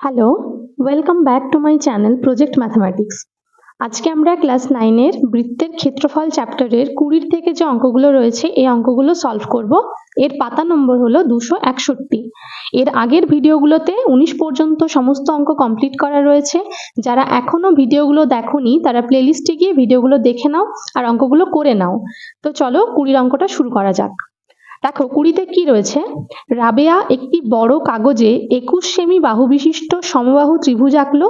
Hello welcome back to my channel project mathematics আজকে আমরা class নাইনের বৃত্তের ক্ষেত্রফল চ্যাপ্টারের কুড়ির থেকে যে অঙ্কগুলো রয়েছে, এই অঙ্কগুলো সলভ করব। এর পাতা নম্বর হলো দুশো একষট্টি। এর আগের ভিডিওগুলোতে উনিশ পর্যন্ত সমস্ত অঙ্ক কমপ্লিট করা রয়েছে। যারা এখনও ভিডিওগুলো দেখোনি, তারা প্লেলিস্টে গিয়ে ভিডিওগুলো দেখে নাও আর অঙ্কগুলো করে নাও। তো চলো কুড়ির অঙ্কটা শুরু করা যাক। দেখো, কুড়িতে কি রয়েছে? রাবেয়া একটি বড় কাগজে একুশ সেমি বাহু বিশিষ্ট সমবাহু ত্রিভুজ আঁকলো।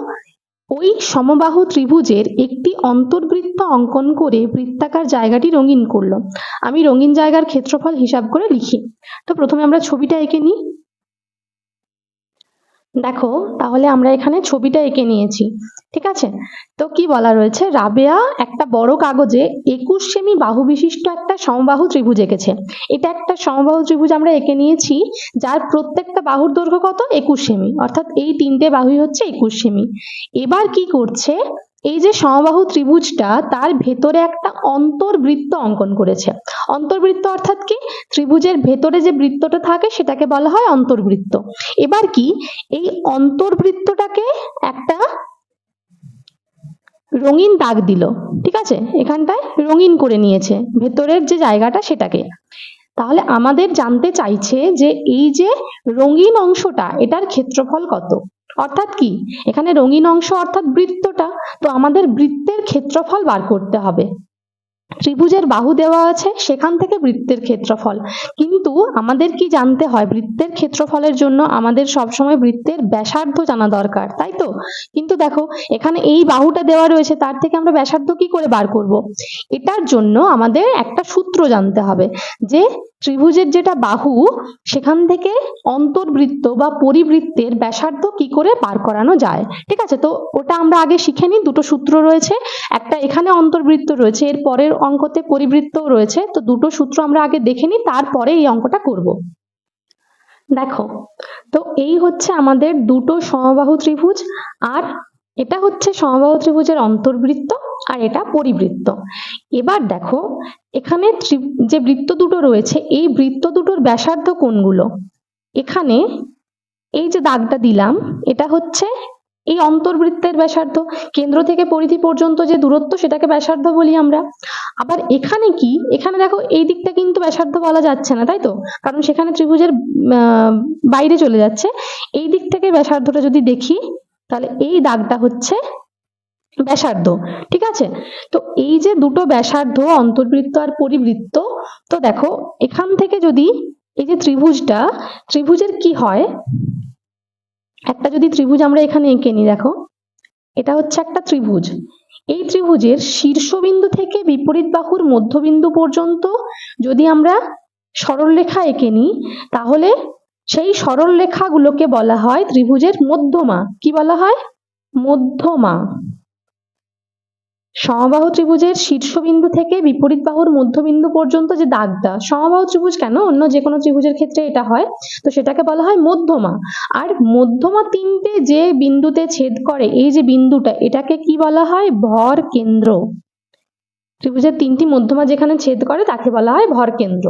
ওই সমবাহু ত্রিভুজের একটি অন্তর্বৃত্ত অঙ্কন করে বৃত্তাকার জায়গাটি রঙিন করল। আমি রঙিন জায়গার ক্ষেত্রফল হিসাব করে লিখি। তো প্রথমে আমরা ছবিটা এঁকে নিই। দেখো, তাহলে আমরা এখানে ছবিটা এঁকে নিয়েছি। ঠিক আছে? তো কি বলা রয়েছে? রাবেয়া একটা বড় কাগজে একুশ সেমি বাহু বিশিষ্ট একটা সমবাহু ত্রিভুজ এঁকেছে। এটা একটা সমবাহু ত্রিভুজ আমরা এঁকে নিয়েছি, যার প্রত্যেকটা বাহুর দৈর্ঘ্য কত? একুশ সেমি। অর্থাৎ এই তিনটে বাহুই হচ্ছে একুশ সেমি। এবার কি করছে? এই যে সমবাহু ত্রিভুজটা, তার ভেতরে একটা অন্তর্বৃত্ত অঙ্কন করেছে। অন্তর্বৃত্ত অর্থাৎ কি? ত্রিভুজের ভেতরে যে বৃত্তটা থাকে, সেটাকে বলা হয় অন্তর্বৃত্ত। এবার কি? এই অন্তর্বৃত্তটাকে একটা রঙিন দাগ দিল, ঠিক আছে? এখানটায় রঙিন করে নিয়েছে, ভেতরের যে জায়গাটা সেটাকে। তাহলে আমাদের জানতে চাইছে যে এই যে রঙিন অংশটা, এটার ক্ষেত্রফল কত? অর্থাৎ কি? এখানে রঙিন অংশ অর্থাৎ বৃত্তটা, তো আমাদের বৃত্তের ক্ষেত্রফল বার করতে হবে। ত্রিভুজের বাহু দেওয়া আছে, সেখান থেকে বৃত্তের ক্ষেত্রফল। কিন্তু আমাদের কি জানতে হয়? বৃত্তের ক্ষেত্রফলের জন্য আমাদের সবসময় বৃত্তের ব্যাসার্ধ জানা দরকার, তাই তো? কিন্তু দেখো, এখানে এই বাহুটা দেওয়া রয়েছে, তার থেকে আমরা ব্যাসার্ধ কি করে বার করব? এটার জন্য আমাদের একটা সূত্র জানতে হবে যে ত্রিভুজের যেটা বাহু, সেখান থেকে অন্তর্বৃত্ত বা পরিবৃত্তের ব্যাসার্ধ কি করে বার করানো যায়? ঠিক আছে? তো ওটা আমরা আগে শিখে নিই, দুটো সূত্র রয়েছে। একটা এখানে অন্তর্বৃত্ত রয়েছে, এর পরের অঙ্কতে পরিবৃত্তও রয়েছে। তো দুটো সূত্র আমরা আগে দেখে নিই, তারপরে এই অঙ্কটা করব। দেখো, তো এই হচ্ছে আমাদের দুটো সমবাহু ত্রিভুজ, আর এটা হচ্ছে সমবাহু ত্রিভুজের অন্তর্বৃত্ত, আর এটা পরিবৃত্ত। এবার দেখো, এখানে যে বৃত্ত দুটো রয়েছে, এই বৃত্ত দুটোর ব্যাসার্ধ কোনগুলো? এখানে এই যে দাগটা দিলাম, এটা হচ্ছে এই অন্তর্বৃত্তের ব্যাসার্ধ, কেন্দ্র থেকে পরিধি পর্যন্ত যে দূরত্ব সেটাকে ব্যাসার্ধ বলি আমরা। আবার এখানে কি? এখানে দেখো এই দিকটা কিন্তু ব্যাসার্ধ বলা যাচ্ছে না, তাই তো? কারণ সেখানে ত্রিভুজের বাইরে চলে যাচ্ছে। এই দিক থেকে ব্যাসার্ধটা যদি দেখি, তাহলে এই দাগটা হচ্ছে ব্যাসার্ধ, ঠিক আছে? তো এই যে দুটো ব্যাসার্ধ, অন্তর্বৃত্ত আর পরিবৃত্ত, তো দেখো এখান থেকে যদি এই যে ত্রিভুজটা, ত্রিভুজের কি হয়? একটা যদি ত্রিভুজ আমরা এখানে এঁকে নিই, দেখো। এটা হচ্ছে একটা ত্রিভুজ। এই ত্রিভুজের শীর্ষবিন্দু থেকে বিপরীত বাহুর মধ্যবিন্দু পর্যন্ত যদি আমরা সরলরেখা এঁকে নিই, তাহলে সেই সরল সরলরেখাগুলোকে বলা হয় ত্রিভুজের মধ্যমা। কি বলা হয়? মধ্যমা। সমবাহু ত্রিভুজের শীর্ষবিন্দু থেকে বিপরীত বাহুর মধ্যবিন্দু পর্যন্ত যে দাগটা, সমবাহু ত্রিভুজ কেন? অন্য যে কোনো ত্রিভুজের ক্ষেত্রে এটা হয়। তো সেটাকে বলা হয় মধ্যমা। আর মধ্যমা তিনটে যে বিন্দুতে ছেদ করে, এই যে বিন্দুটা, এটাকে কি বলা হয়? ভর কেন্দ্র। ত্রিভুজের তিনটি মধ্যমা যেখানে ছেদ করে, তাকে বলা হয় ভর কেন্দ্র।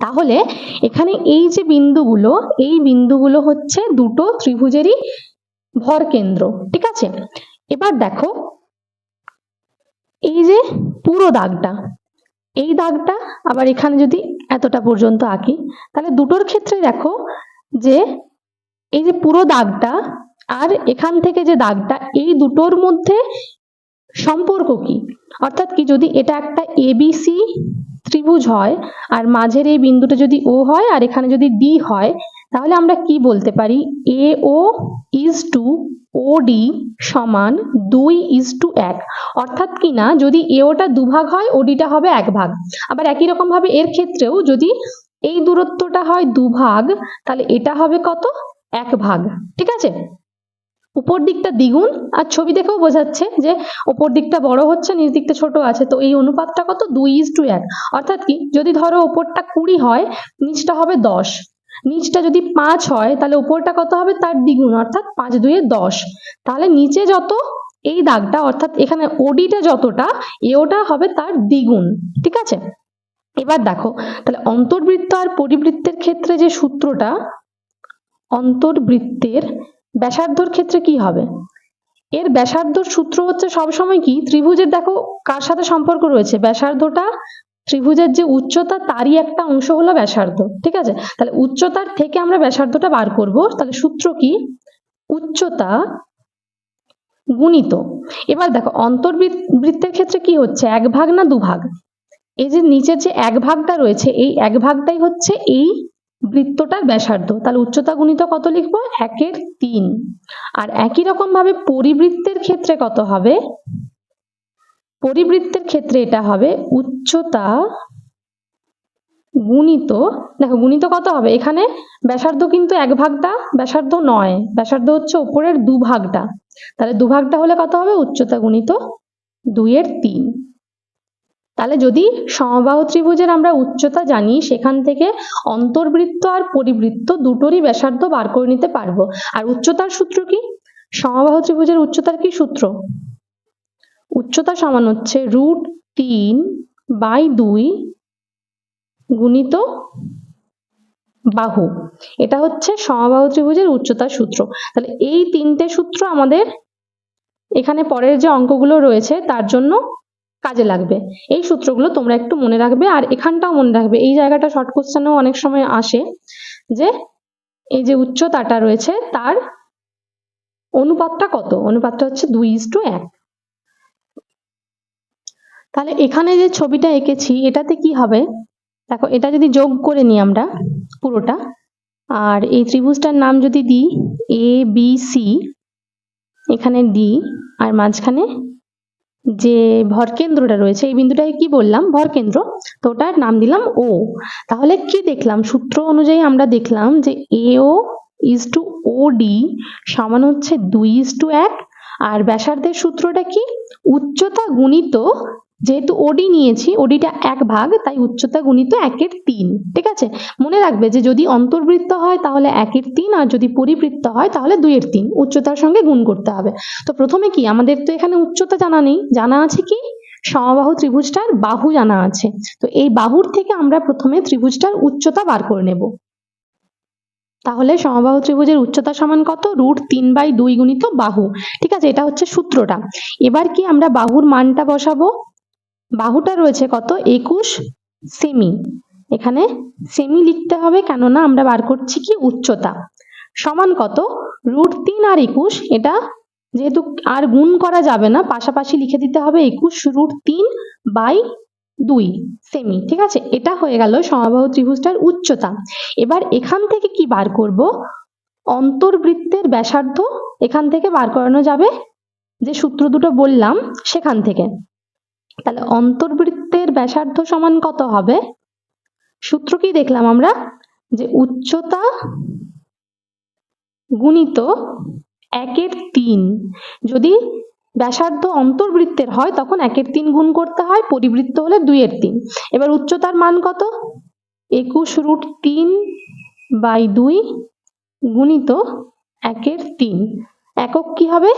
তাহলে এখানে এই যে বিন্দুগুলো, এই বিন্দুগুলো হচ্ছে দুটো ত্রিভুজেরই ভর কেন্দ্র, ঠিক আছে? এবার দেখো এই যে পুরো দাগটা, এই দাগটা আবার এখানে যদি এতটা পর্যন্ত আঁকি, তাহলে দুটোর ক্ষেত্রে দেখো যে এই যে পুরো দাগটা আর এখান থেকে যে দাগটা, এই দুটোর মধ্যে সম্পর্ক কি? অর্থাৎ কি যদি এটা একটা এবিসি ত্রিভুজ হয়, আর মাঝের এই বিন্দুটা যদি ও হয়, আর এখানে যদি ডি হয় তাহলে আমরা কি বলতে পারি? A O is to O D সমান দুই ইজ টু এক। অর্থাৎ কি না, যদি এওটা দুভাগ হয় ওডিটা হবে এক ভাগ। আবার একই রকম ভাবে এর ক্ষেত্রেও যদি এই দূরত্বটা হয় দুভাগ, তাহলে এটা হবে কত? এক ভাগ। ঠিক আছে? উপর দিকটা দ্বিগুণ, আর ছবি দেখেও বোঝাচ্ছে যে উপর দিকটা বড় হচ্ছে, নিচ দিকটা ছোট আছে। তো এই অনুপাতটা কত? দুই ইজ টু এক। অর্থাৎ কি, যদি ধরো উপরটা কুড়ি হয়, নিচটা হবে দশ। নিচটা যদি পাঁচ হয়, তাহলে উপরটা কত হবে? তার দ্বিগুণ, অর্থাৎ পাঁচ দুয়ে দশ। তাহলে নিচে যত এই দাগটা, অর্থাৎ এখানে ওডিটা যতটা, এওটা হবে তার দ্বিগুণ, ঠিক আছে? এবার দেখো, তাহলে অন্তর্বৃত্ত আর পরিবৃত্তের ক্ষেত্রে যে সূত্রটা, অন্তর্বৃত্তের ব্যাসার্ধর ক্ষেত্রে কি হবে? এর ব্যাসার্ধর সূত্র হচ্ছে সবসময় কি? ত্রিভুজের দেখো কার সাথে সম্পর্ক রয়েছে? ব্যাসার্ধটা ত্রিভুজের যে উচ্চতা তারই একটা অংশ হলো ব্যাসার্ধ, ঠিক আছে? তাহলে উচ্চতার থেকে আমরা ব্যাসার্ধটা বার করব, তাহলে সূত্র কি? উচ্চতা গুণিত। এবার দেখো, অন্তর্বৃত্তের ক্ষেত্রে কি হচ্ছে? এক ভাগ না দু ভাগ? এই যে নিচের যে এক ভাগটা রয়েছে, এই এক ভাগটাই হচ্ছে এই বৃত্তটার ব্যাসার্ধ। তাহলে উচ্চতা গুণিত কত লিখব? একের তিন। আর একই রকম ভাবে পরিবৃত্তের ক্ষেত্রে কত হবে? পরিবৃত্তের ক্ষেত্রে এটা হবে উচ্চতা গুণিত, দেখো গুণিত কত হবে? এখানে ব্যাসার্ধ কিন্তু এক ভাগটা, ব্যাসার্ধ নয়। ব্যাসার্ধ হচ্ছে উপরের দু ভাগটা। তাহলে দু ভাগটা হলে কত হবে? উচ্চতা গুণিত দুইয়ের তিন। তাহলে যদি সমবাহু ত্রিভুজের আমরা উচ্চতা জানি, সেখান থেকে অন্তর্বৃত্ত আর পরিবৃত্ত দুটোরই ব্যাসার্ধ বার করে নিতে পারব। আর উচ্চতার সূত্র কি? সমবাহু ত্রিভুজের উচ্চতার কি সূত্র? উচ্চতা সমান হচ্ছে রুট তিন বাই দুই গুণিত বাহু। এটা হচ্ছে সমবাহু ত্রিভুজের উচ্চতার সূত্র। তাহলে এই তিনটে সূত্র আমাদের এখানে পরের যে অঙ্কগুলো রয়েছে, তার জন্য কাজে লাগবে। এই সূত্রগুলো তোমরা একটু মনে রাখবে আর এখানটাও মনে রাখবে। এই জায়গাটা শর্ট কোশ্চেনেও অনেক সময় আসে যে এই যে উচ্চতাটা রয়েছে, তার অনুপাতটা কত? অনুপাতটা হচ্ছে দুই ইস টু এক। তাহলে এখানে যে ছবিটা এঁকেছি, এটাতে কি হবে? দেখো, এটা যদি যোগ করে নিই আমরা পুরোটা, আর এই ত্রিভুজটার নাম যদি দিই এ বি সি এখানে ডি আর মাঝখানে যে ভরকেন্দ্রটা রয়েছে, এই বিন্দুটাকে কি বললাম? ভরকেন্দ্র তো ওটার নাম দিলাম ও তাহলে কি দেখলাম? সূত্র অনুযায়ী আমরা দেখলাম যে A O is to O D সমান হচ্ছে দুই ইজ টু এক, আর ব্যাসার্ধের সূত্রটা কি? উচ্চতা গুণিত যেহেতু ওডি নিয়েছি ওডিটা এক ভাগ, তাই উচ্চতা গুণিত একের তিন, ঠিক আছে? মনে রাখবে যে যদি অন্তর্বৃত্ত হয় তাহলে একের তিন, আর যদি পরিবৃত্ত হয় তাহলে দুইয়ের তিন, উচ্চতার সঙ্গে গুণ করতে হবে। তো প্রথমে কি? আমাদের তো এখানে উচ্চতা জানা নেই। জানা আছে কি? সমবাহু ত্রিভুজটার বাহু জানা আছে। তো এই বাহুর থেকে আমরা প্রথমে ত্রিভুজটার উচ্চতা বার করে নেব। তাহলে সমবাহু ত্রিভুজের উচ্চতা সমান কত? রুট তিন বাই দুই গুণিত বাহু। ঠিক আছে? এটা হচ্ছে সূত্রটা। এবার কি আমরা বাহুর মানটা বসাবো? বাহুটা রয়েছে কত? একুশ সেমি। এখানে সেমি লিখতে হবে কেননা আমরা বার করছি কি? উচ্চতা। সমান কত? রুট তিন আর একুশ। এটা যেহেতু আর গুণ করা যাবে না, পাশাপাশি লিখে দিতে হবে একুশ রুট তিন বাই দুই সেমি। ঠিক আছে? এটা হয়ে গেল সমবাহু ত্রিভুজটার উচ্চতা। এবার এখান থেকে কি বার করব? অন্তর্বৃত্তের ব্যাসার্ধ এখান থেকে বার করানো যাবে। যে সূত্র দুটো বললাম, সেখান থেকে। তাহলে অন্তর্বৃত্তের ব্যাসার্ধ সমান কত হবে? সূত্র কি দেখলাম আমরা? যে উচ্চতা গুণিত একের তিন। যদি ব্যাসার্ধ অন্তর্বৃত্তের হয়, তখন একের তিন গুণ করতে হয়, পরিবৃত্ত হলে দুইয়ের তিন। এবার উচ্চতার মান কত? একুশ রুট তিন বাই দুই গুণিত একের তিন। একক কি হবে?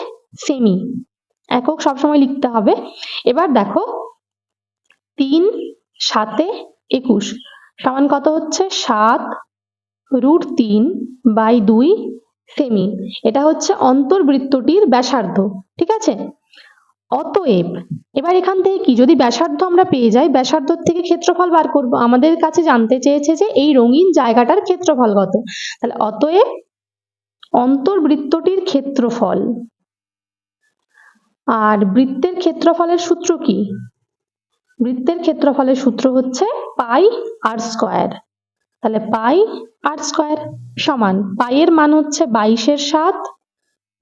সেমি। একক সবসময় লিখতে হবে। এবার দেখো, তিন, সাতে একুশ। সমান কত হচ্ছে? সাত রুট তিন বাই দুই সেমি। এটা হচ্ছে অন্তর্বৃত্তটির ব্যাসার্ধ, ঠিক আছে? অতএব, এবার এখান থেকে কি? যদি ব্যাসার্ধ আমরা পেয়ে যাই ব্যাসার্ধ থেকে ক্ষেত্রফল বার করব। আমাদের কাছে জানতে চেয়েছে যে এই রঙিন জায়গাটার ক্ষেত্রফল কত। তাহলে অতএব, অন্তর্বৃত্তটির ক্ষেত্রফল আর বৃত্তের ক্ষেত্রফলের সূত্র কি? বৃত্তের ক্ষেত্রফলের সূত্র হচ্ছে পাই আর স্কোয়ার। তাহলে পাই আর স্কোয়ার সমান, পাইয়ের মান হচ্ছে বাইশের সাত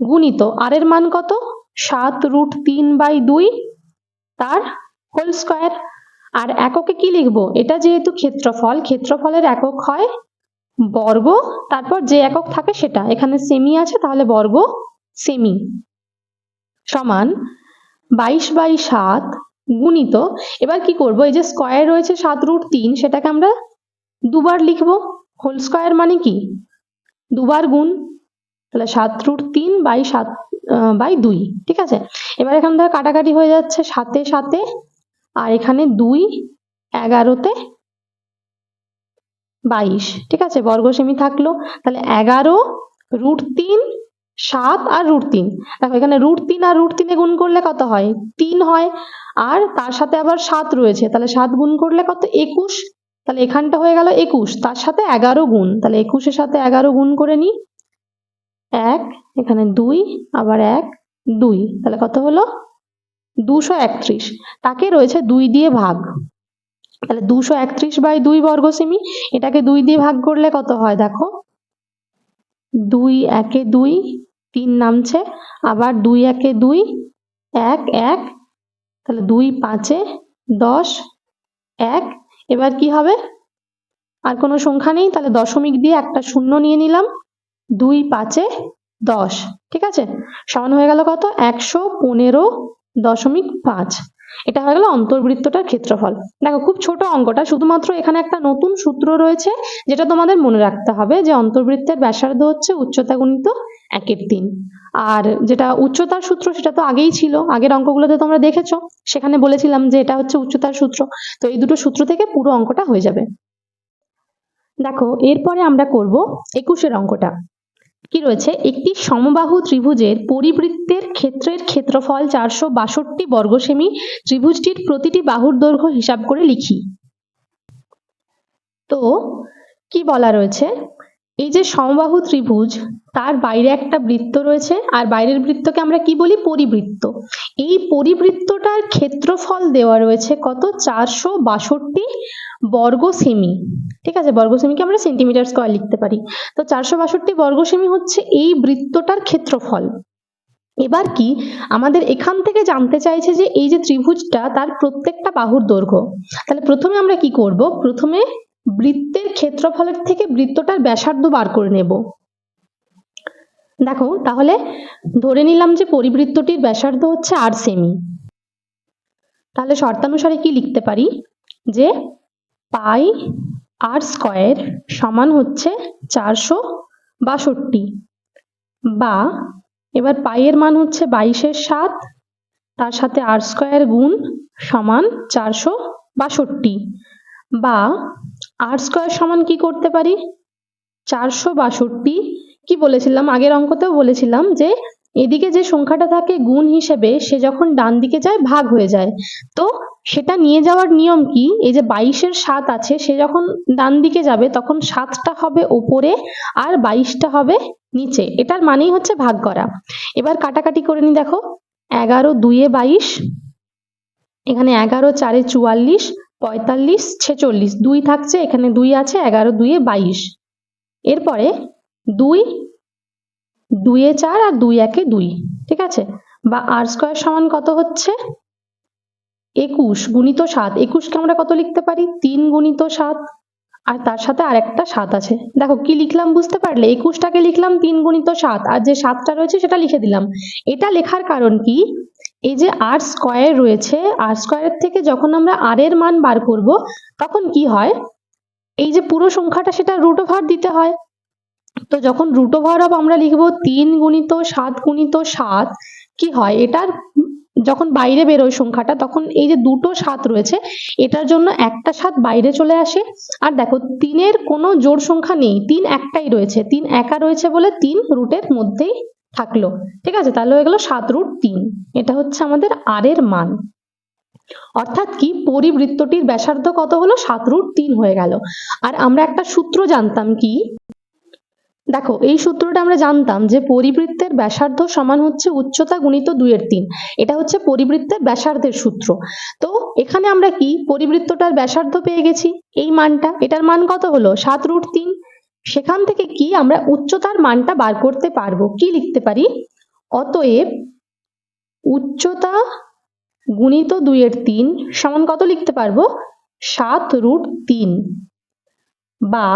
গুণিত আর এর মান কত? সাত রুট তিন বাই দুই তার হোল স্কোয়ার। আর এককে কি লিখব? এটা যেহেতু ক্ষেত্রফল, ক্ষেত্রফলের একক হয় বর্গ, তারপর যে একক থাকে সেটা। এখানে সেমি আছে, তাহলে বর্গ সেমি সমান বাইশ বাই সাত গুণিত, এবার কি করব? এই যে স্কোয়ার রয়েছে সাত রুট তিন, সেটাকে আমরা দুবার লিখব। হোল স্কোয়ার মানে কি? দুবার গুণ, তাহলে সাত রুট তিন বাই সাত বাই দুই, ঠিক আছে? এবার এখান থেকে কাটাকাটি হয়ে যাচ্ছে সাতে সাতে, আর এখানে দুই এগারোতে বাইশ, ঠিক আছে? বর্গ সেমি থাকল। তাহলে এগারো রুট তিন সাত আর রুট তিন। দেখো এখানে রুট তিন আর রুট তিনে গুণ করলে কত হয়? তিন হয়। আর তার সাথে আবার সাত রয়েছে। তাহলে সাত গুণ করলে কত? একুশ। তাহলে এখানটা হয়ে গেল একুশ। তার সাথে এগারো গুণ। তাহলে একুশের সাথে এগারো গুণ করে নি এক, এখানে দুই, আবার এক, দুই। তাহলে কত হলো? দুশো একত্রিশ। তাকে রয়েছে দুই দিয়ে ভাগ। তাহলে দুশো একত্রিশ বাই দুই বর্গ সেমি এটাকে দুই দিয়ে ভাগ করলে কত হয়? দেখো। দুই, একে দুই তিন নামছে, আবার দুই একে দুই, এক এক, তাহলে দুই পাঁচে দশ, এক, এবার কি হবে? আর কোনো সংখ্যা নেই, তাহলে দশমিক দিয়ে একটা শূন্য নিয়ে নিলাম, দুই পাঁচে দশ, ঠিক আছে? সমান হয়ে গেল কত? একশো পনেরো দশমিক পাঁচ। এটা হয়ে গেল অন্তর্বৃত্তটার ক্ষেত্রফল। দেখো, খুব ছোট অঙ্কটা, শুধুমাত্র এখানে একটা নতুন সূত্র রয়েছে, যেটা তোমাদের মনে রাখতে হবে যে অন্তর্বৃত্তের ব্যাসার্ধ হচ্ছে উচ্চতা গুণিত একের তিন। আর যেটা উচ্চতার সূত্র সেটা তো আগেই ছিল, আগের অঙ্কগুলোতে তোমরা দেখেছ। সেখানে বলেছিলাম যে এটা হচ্ছে উচ্চতার সূত্র। তো এই দুটো সূত্র থেকে পুরো অঙ্কটা হয়ে যাবে। দেখো, এরপরে আমরা করব একুশের অঙ্কটা। কি রয়েছে? একটি সমবাহু ত্রিভুজের পরিবৃত্তের ক্ষেত্রের ক্ষেত্রফল চারশো বাষট্টি বর্গ সেমি ত্রিভুজটির প্রতিটি বাহুর দৈর্ঘ্য হিসাব করে লিখি। তো, কি বলা রয়েছে? এই যে সমবাহু ত্রিভুজ, তার বাইরে একটা বৃত্ত রয়েছে, আর বাইরের বৃত্তকে আমরা কি বলি? পরিবৃত্ত। এই পরিবৃত্তটার ক্ষেত্রফল দেওয়া রয়েছে কত? চারশো বাষট্টি বর্গ সেমি ঠিক আছে বর্গ সেমিকে আমরা সেন্টিমিটার স্কোয়ার লিখতে পারি। তো চারশো বাষট্টি বর্গ সেমি হচ্ছে এই বৃত্তটার ক্ষেত্রফল। এবার কি? আমাদের এখান থেকে জানতে চাইছে যে এই যে ত্রিভুজটা, তার প্রত্যেকটা বাহুর দৈর্ঘ্য। তাহলে প্রথমে আমরা কি করব? প্রথমে বৃত্তের ক্ষেত্রফলের থেকে বৃত্তটার ব্যাসার্ধ বার করে নেব। দেখো, তাহলে ধরে নিলাম যে পরিবৃত্তটির ব্যাসার্ধ হচ্ছে আর সেমি তাহলে শর্তানুসারে কি লিখতে পারি? যে পাই আর স্কোয়ার সমান হচ্ছে চারশো বাষট্টি বা এবার পাইয়ের মান হচ্ছে বাইশের সাত, তার সাথে আর স্কোয়ার গুণ সমান চারশো বাষট্টি বা আর স্কোয়ার সমান কি করতে পারি? চারশো বাষট্টি। কি বলেছিলাম? আগের অঙ্কতেও বলেছিলাম যে, এদিকে যে সংখ্যাটা থাকে গুণ হিসেবে, সে যখন ডান দিকে যায়, ভাগ হয়ে যায়। তো সেটা নিয়ে যাওয়ার নিয়ম কি? এই যে বাইশের সাত আছে, সে যখন ডান দিকে যাবে, তখন সাতটা হবে ওপরে আর বাইশটা হবে নিচে। এটার মানেই হচ্ছে ভাগ করা। এবার কাটাকাটি করে নি দেখো। এগারো দুইয়ে বাইশ, এখানে এগারো চারে চুয়াল্লিশ পঁয়তাল্লিশ, ছেচল্লিশ, দুই থাকছে, এখানে দুই আছে, এগারো, দুইয়ে বাইশ। এরপরে দুই, দুইয়ে চার আর দুই একে দুই, ঠিক আছে? বা আর স্কোয়ার সমান কত হচ্ছে? একুশ গুণিত সাত, একুশকে আমরা কত লিখতে পারি? তিন গুণিত সাত, আর তার সাথে আর একটা সাত আছে। দেখো, কি লিখলাম বুঝতে পারলে? একুশটাকে লিখলাম তিন গুণিত সাত, আর যে সাতটা রয়েছে সেটা লিখে দিলাম। এটা লেখার কারণ কি? এই যে আর স্কোয়ার রয়েছে আর স্কোয়ারের থেকে যখন আমরা আর এর মান বার করব, তখন কি হয়? এই যে পুরো সংখ্যাটা সেটা রুট ওভার দিতে হয়। তো যখন রুট ওভার অফ আমরা লিখব তিন গুণিত সাত গুণিত সাত, কি হয়? এটার যখন বাইরে বেরোয় সংখ্যাটা, তখন এই যে দুটো সাত রয়েছে, এটার জন্য একটা সাত বাইরে চলে আসে। আর দেখো, তিনের কোনো জোড় সংখ্যা নেই, তিন একটাই রয়েছে, তিন একা রয়েছে বলে তিন রুটের মধ্যেই থাকল। ঠিক আছে? তাহলে হয়ে গেল সাত রুট তিন। এটা হচ্ছে আমাদের আর এর মান। অর্থাৎ কি? পরিবৃত্তটির ব্যাসার্ধ কত হলো? সাত রুট তিন হয়ে গেল। আর আমরা একটা সূত্র জানতাম কি? দেখো, এই সূত্রটা আমরা জানতাম যে পরিবৃত্তের ব্যাসার্ধ সমান হচ্ছে উচ্চতা গুণিত দুইয়ের তিন। এটা হচ্ছে পরিবৃত্তের ব্যাসার্ধের সূত্র। তো এখানে আমরা কি? পরিবৃত্তটার ব্যাসার্ধ পেয়ে গেছি। এই মানটা। এটার মান কত হলো? সাত রুট তিন। সেখান থেকে কি আমরা উচ্চতার মানটা বার করতে পারব? কি লিখতে পারি? অতএব উচ্চতা গুণিত দুইয়ের তিন সমান কত লিখতে পারব? সাত রুট তিন। বা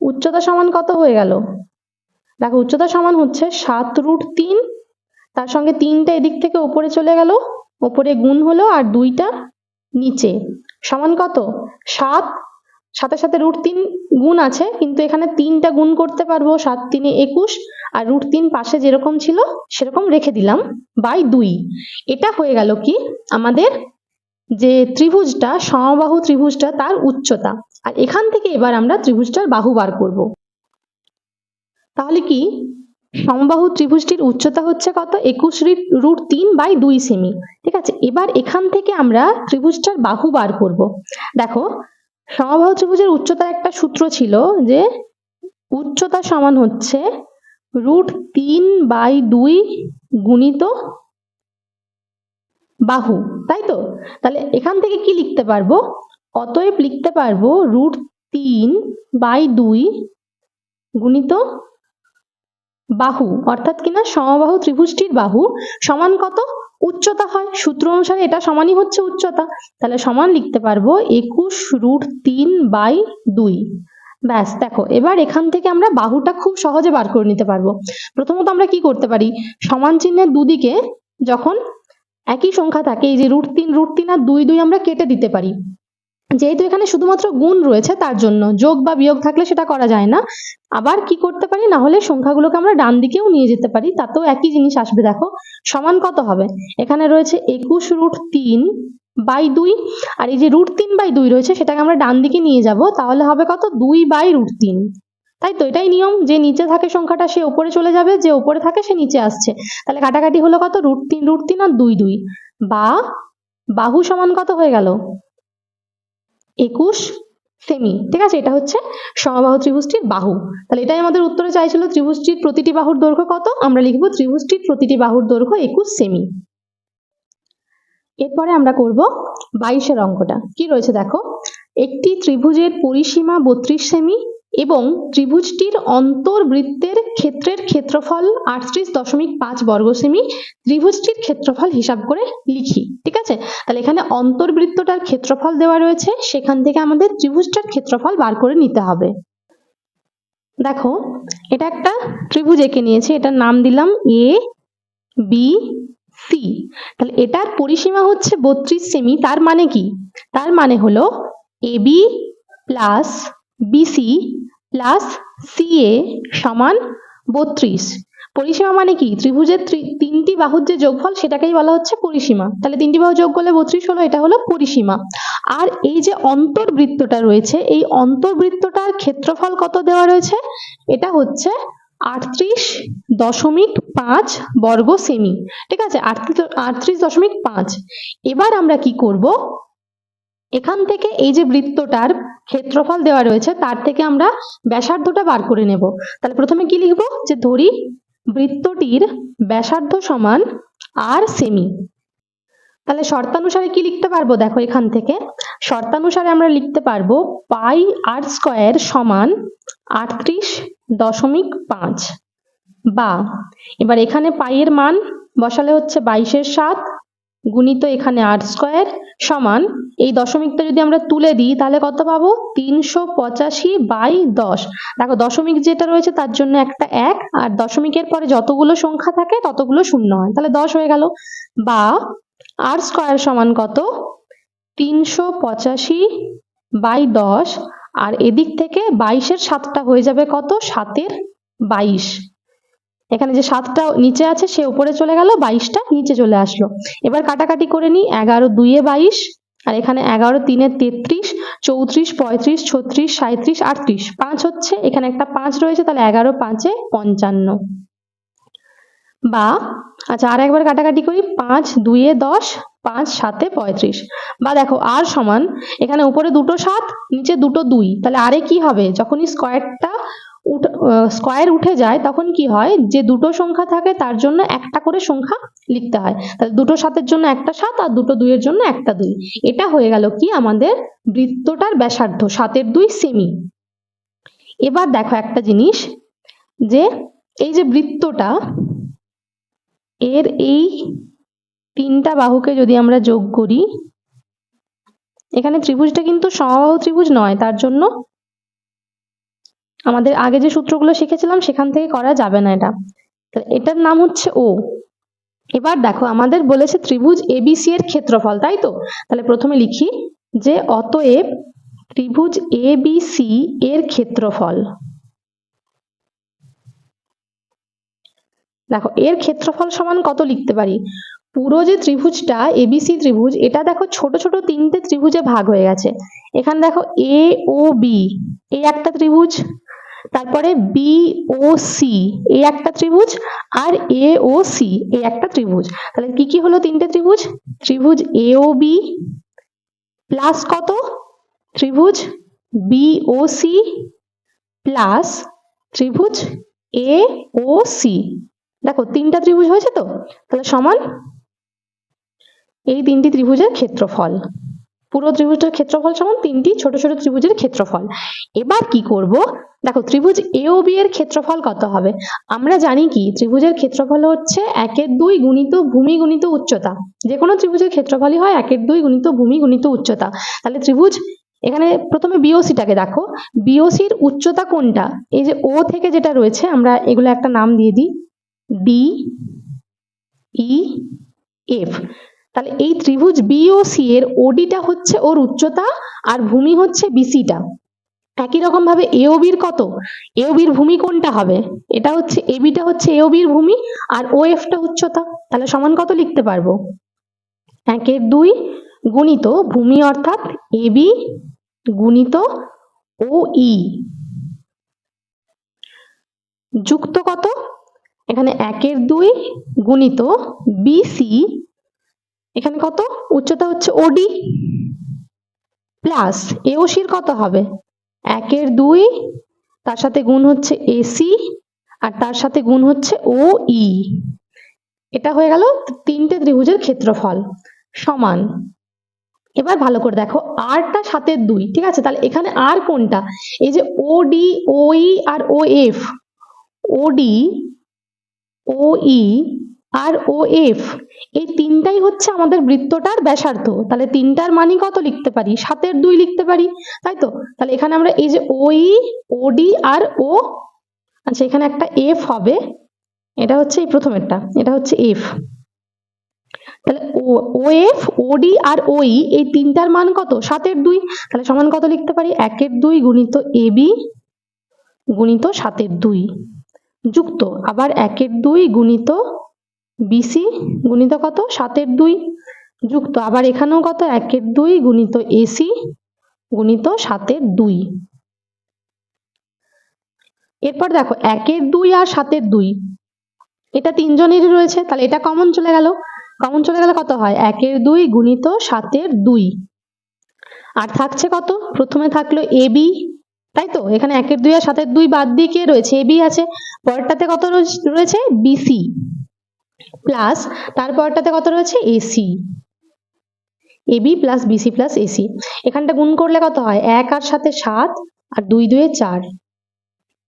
উচ্চতা সমান কত হয়ে গেল? দেখো, উচ্চতা সমান হচ্ছে সাত রুট তিন। তার সঙ্গে তিনটা এদিক থেকে উপরে চলে গেল। উপরে গুণ হলো আর দুইটা নিচে। সমান কত? সাত। সাথে সাথে রুট তিন গুণ আছে, কিন্তু এখানে তিনটা গুণ করতে পারব, সাত, তিনে, একুশ, আর রুট তিন পাশে যেরকম ছিল, সেরকম রেখে দিলাম, বাই দুই। এটা হয়ে গেল কি? আমাদের যে ত্রিভুজটা, সমবাহু ত্রিভুজটা, তার উচ্চতা। আর এখান থেকে এবার আমরা ত্রিভুজটার বাহু বার করব। তাহলে কি? সমবাহু ত্রিভুজটির উচ্চতা হচ্ছে কত? একুশ রুট তিন বাই দুই সেমি। ঠিক আছে? এবার এখান থেকে আমরা ত্রিভুজটার বাহু বার করব। দেখো সমবাহু ত্রিভুজের উচ্চতার একটা সূত্র ছিল যে উচ্চতা সমান হচ্ছে রুট তিন বাই দুই গুণিত বাহু, তাই তো? তাহলে এখান থেকে কি লিখতে পারব? অতএব লিখতে পারব রুট তিন বাই দুই গুণিত বাহু, অর্থাৎ কিনা সমবাহু ত্রিভুজটির বাহু সমান কত? উচ্চতা হয়। সূত্র অনুসারে এটা সমানই হচ্ছে উচ্চতা। তাহলে সমান লিখতে পারব একুশ রুট তিন বাই দুই। ব্যাস, দেখো, এবার এখান থেকে আমরা বাহুটা খুব সহজে বার করে নিতে পারব। প্রথমত আমরা কি করতে পারি? সমান চিহ্নের দুদিকে যখন একই সংখ্যা থাকে, এই যে রুট তিন রুট তিন আর দুই দুই আমরা কেটে দিতে পারি। যেহেতু এখানে শুধুমাত্র গুণ রয়েছে, তার জন্য যোগ বা বিয়োগ থাকলে সেটা করা যায় না। আবার কি করতে পারি? না হলে সংখ্যাগুলোকে আমরা ডান দিকেও নিয়ে যেতে পারি, তাতেও একই জিনিস আসবে। দেখো, সমান কত হবে? এখানে রয়েছে একুশ রুট তিন বাই দুই, আর এই যে রুট তিন বাই দুই রয়েছে, সেটাকে আমরা ডান দিকে নিয়ে যাব, তাহলে হবে কত? দুই বাই রুট তিন। তাই তো, এটাই নিয়ম, যে নিচে থাকে সংখ্যাটা সে উপরে চলে যাবে, যে উপরে থাকে সে নিচে আসছে। তাহলে কাটাকাটি হলো কত? রুট তিন রুট তিন, আর দুই দুই। বা, বাহু সমান কত হয়ে গেল? একুশ সেমি, ঠিক আছে? এটা হচ্ছে সমবাহু ত্রিভুজটির বাহু। তাহলে এটাই আমাদের উত্তরে চাইছিল, ত্রিভুজটির প্রতিটি বাহুর দৈর্ঘ্য কত? আমরা লিখব ত্রিভুজটির প্রতিটি বাহুর দৈর্ঘ্য একুশ সেমি। এরপরে আমরা করব বাইশের অঙ্কটা। কি রয়েছে দেখো? একটি ত্রিভুজের পরিসীমা বত্রিশ সেমি এবং ত্রিভুজটির অন্তর্বৃত্তের ক্ষেত্রের ক্ষেত্রফল আটত্রিশ দশমিক পাঁচ বর্গ সেমি ত্রিভুজটির ক্ষেত্রফল হিসাব করে লিখি, ঠিক আছে? তাহলে এখানে অন্তর্বৃত্তটার ক্ষেত্রফল দেওয়া রয়েছে, সেখান থেকে আমাদের ত্রিভুজটার ক্ষেত্রফল বার করে নিতে হবে। দেখো, এটা একটা ত্রিভুজ এঁকে নিয়েছে, এটার নাম দিলাম এ, বি, সি। তাহলে এটার পরিসীমা হচ্ছে বত্রিশ সেমি, তার মানে কি? তার মানে হলো AB plus BC plus CA সমান বত্রিশ। পরিসীমা মানে কি? ত্রিভুজের ত্রি- তিনটি বাহুর যে যোগফল সেটাকেই বলা হচ্ছে পরিসীমা। তাহলে তিনটি বাহু যোগ করলে বত্রিশ হলো, এটা হলো পরিসীমা। আর এই যে অন্তর্বৃত্তটা রয়েছে, এই অন্তর্বৃত্তটার ক্ষেত্রফল কত দেওয়া রয়েছে? এটা হচ্ছে আটত্রিশ দশমিক পাঁচ বর্গ সেমি। ঠিক আছে? আটত্রিশ দশমিক পাঁচ। এবার আমরা কি করব? এখান থেকে এই যে বৃত্তটার ক্ষেত্রফল দেওয়া রয়েছে, তার থেকে আমরা ব্যাসার্ধটা বার করে নেব। তাহলে প্রথমে কি লিখব? যে ধরি বৃত্তটির ব্যাসার্ধ সমান আর সেমি তাহলে শর্তানুসারে কি লিখতে পারব? দেখো এখান থেকে। শর্তানুসারে আমরা লিখতে পারব পাই আর স্কোয়ার সমান আটত্রিশ দশমিক পাঁচ। বা, এবার এখানে পাইয়ের মান বসালে হচ্ছে বাইশের সাত গুণিত এখানে আর স্কোয়ার সমান, এই দশমিকটা যদি আমরা তুলে দিই, তাহলে কত পাবো? তিনশো পঁচাশি বাই দশ। দেখো, দশমিক যেটা রয়েছে তার জন্য একটা এক, আর দশমিকের পরে যতগুলো সংখ্যা থাকে, ততগুলো শূন্য হয়। তাহলে দশ হয়ে গেল। বা আর স্কোয়ার সমান কত? তিনশো পঁচাশি বাই দশ, আর এদিক থেকে বাইশের সাতটা হয়ে যাবে কত? সাতের বাইশ। এখানে যে সাতটা নিচে আছে, সে উপরে চলে গেল, বাইশটা নিচে চলে আসলো। এবার কাটাকাটি করে নিই, এগারো দুইয়ে বাইশ, আর এখানে এগারো তিনে তেত্রিশ, চৌত্রিশ, পঁয়ত্রিশ, ছত্রিশ সাঁত্রিশ আটত্রিশ। পাঁচ হচ্ছে, এখানে একটা পাঁচ রয়েছে, তাহলে এগারো পাঁচে পঞ্চান্ন। বা আচ্ছা আর একবার কাটাকাটি করি, পাঁচ দুইয়ে দশ, পাঁচ সাতে পঁয়ত্রিশ। বা দেখো, আর সমান, এখানে উপরে দুটো সাত, নিচে দুটো দুই, তাহলে আরে কি হবে? যখনই স্কোয়ারটা স্কোয়ার উঠে যায়, তখন কি হয়? যে দুটো সংখ্যা থাকে, তার জন্য একটা করে সংখ্যা লিখতে হয়। তাহলে দুটো সাতের জন্য একটা সাত, আর দুটো দুইয়ের জন্য একটা দুই। এটা হয়ে গেল কি? আমাদের বৃত্তটার ব্যাসার্ধ, সাতের দুই সেমি এবার দেখো একটা জিনিস, যে এই যে বৃত্তটা, এর এই তিনটা বাহুকে যদি আমরা যোগ করি, এখানে ত্রিভুজটা কিন্তু সমবাহু ত্রিভুজ নয়, তার জন্য আমাদের আগে যে সূত্রগুলো শিখেছিলাম, সেখান থেকে করা যাবে না এটা। এটার নাম হচ্ছে ও। এবার দেখো, আমাদের বলেছে ত্রিভুজ এবিসি এর ক্ষেত্রফল, তাই তো? তাহলে প্রথমে লিখি যে অতএব ত্রিভুজ এবিসি এর ক্ষেত্রফল। দেখো, এর ক্ষেত্রফল সমান কত লিখতে পারি? পুরো যে ত্রিভুজটা এবিসি ত্রিভুজ, এটা দেখো ছোট ছোট তিনটে ত্রিভুজে ভাগ হয়ে গেছে। এখানে দেখো এ ও বি এই একটা ত্রিভুজ তারপরে বি ও সি এ একটা ত্রিভুজ আর এ ও সি এ একটা ত্রিভুজ। তাহলে কি কি হলো তিনটে ত্রিভুজ? ত্রিভুজ এ ও বি প্লাস কত? ত্রিভুজ বি ও সি প্লাস ত্রিভুজ এ ও সি দেখো, তিনটা ত্রিভুজ হয়েছে তো? তাহলে সমান এই তিনটি ত্রিভুজের ক্ষেত্রফল। পুরো ত্রিভুজটার ক্ষেত্রফল সমান তিনটি, ছোট ছোট ত্রিভুজের ক্ষেত্রফল। এবার কি করব? দেখো, ত্রিভুজ এ ও বি এর ক্ষেত্রফল কত হবে? আমরা জানি কি, ত্রিভুজের ক্ষেত্রফল হচ্ছে একের দুই গুণিত ভূমি গুণিত উচ্চতা। যে কোনো ত্রিভুজের ক্ষেত্রফলই হয় একের দুই গুণিত ভূমি গুণিত উচ্চতা। তাহলে ত্রিভুজ, এখানে প্রথমে বিওসিটাকে দেখো। বিওসির উচ্চতা কোনটা? এই যে ও থেকে যেটা রয়েছে, আমরা এগুলো একটা নাম দিয়ে দিই। ডি ই এফ তাহলে এই ত্রিভুজ বিওসি এর ওডিটা হচ্ছে ওর উচ্চতা আর ভূমি হচ্ছে বিসিটা একই রকম ভাবে এওবির কত? এওবির ভূমি কোনটা হবে? এটা হচ্ছে এবিটা হচ্ছে এওবির ভূমি আর ও এফটা উচ্চতা। তাহলে সমান কত লিখতে পারব? একের দুই গুণিত ভূমি অর্থাৎ এবি গুণিত ও ই যুক্ত কত? এখানে একের দুই গুণিত বিসি এখানে কত? উচ্চতা হচ্ছে ওডি প্লাস এওসির কত হবে? একের দুই, তার সাথে গুণ হচ্ছে এসি আর তার সাথে গুণ হচ্ছে ও ই এটা হয়ে গেল তিনটে ত্রিভুজের ক্ষেত্রফল সমান। এবার ভালো করে দেখো আরটা সাতের দুই, ঠিক আছে? তাহলে এখানে আর কোনটা? এই যে ও ডি ও ই আর O F O D O E আর ও এফ, এই তিনটাই হচ্ছে আমাদের বৃত্তটার ব্যাসার্ধ। তাহলে তিনটার মানই কত লিখতে পারি? সাতের দুই লিখতে পারি, তাই তো? তাহলে এখানে আমরা এই যে ওই, ওডি আর ও আচ্ছা এখানে একটা এফ হবে। এটা হচ্ছে এই প্রথমেরটা, এটা হচ্ছে এফ। তাহলে ও এফ, ওডি আর ওই, এই তিনটার মান কত? সাতের দুই, তাহলে সমান কত লিখতে পারি? একের দুই গুণিত এ বি গুণিত সাতের দুই। যুক্ত, আবার একের দুই গুণিত বিসি গুণিত কত? সাতের দুই যুক্ত। আবার এখানেও কত? একের দুই গুণিত এসি গুণিত সাতের দুই। এরপর দেখো, একের দুই আর সাতের দুই। এটা তিনজনেরই রয়েছে, তাহলে এটা কমন চলে গেল। কমন চলে গেলে কত হয়? একের দুই গুণিত সাতের দুই। আর থাকছে কত? প্রথমে থাকল এবি তাই তো? এখানে একের দুই আর সাতের দুই বাদ দিয়ে কে রয়েছে? এবি আছে। পরেরটাতে কত রয়েছে? বিসি প্লাস তারপরটাতে কত রয়েছে? AC AB plus BC plus AC এখানটা গুণ করলে কত হয়? এক আর সাথে সাত আর দুই দুয়ে চার।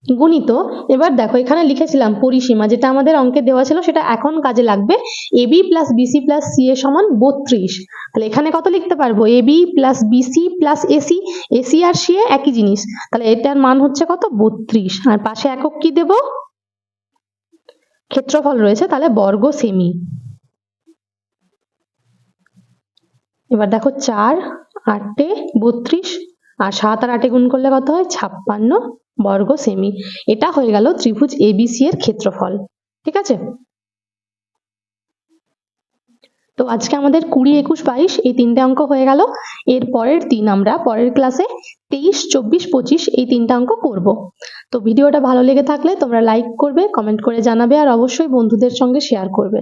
গুণিত, এবার দেখো, এখানে লিখেছিলাম পরিসীমা, যেটা আমাদের অঙ্কে দেওয়া ছিল, সেটা এখন কাজে লাগবে। AB plus BC plus C এর সমান বত্রিশ। তাহলে এখানে কত লিখতে পারব? AB plus BC plus AC AC R C A একই জিনিস। তাহলে এটার মান হচ্ছে কত? বত্রিশ। আর পাশে একক কি দেব? ক্ষেত্রফল রয়েছে, তাহলে বর্গ সেমি এবার দেখো চার, আটে বত্রিশ, আর সাত আর আটে গুণ করলে কত হয়? ছাপ্পান্ন বর্গ সেমি এটা হয়ে গেল ত্রিভুজ এবিসি এর ক্ষেত্রফল, ঠিক আছে? তো আজকে আমাদের কুড়ি একুশ বাইশ, এই তিনটে অঙ্ক হয়ে গেল। এর পরের দিন আমরা পরের ক্লাসে তেইশ, চব্বিশ, পঁচিশ, এই তিনটা অঙ্ক করব। তো ভিডিওটা ভালো লেগে থাকলে তোমরা লাইক করবে কমেন্ট করে জানাবে, আর অবশ্যই বন্ধুদের সঙ্গে শেয়ার করবে।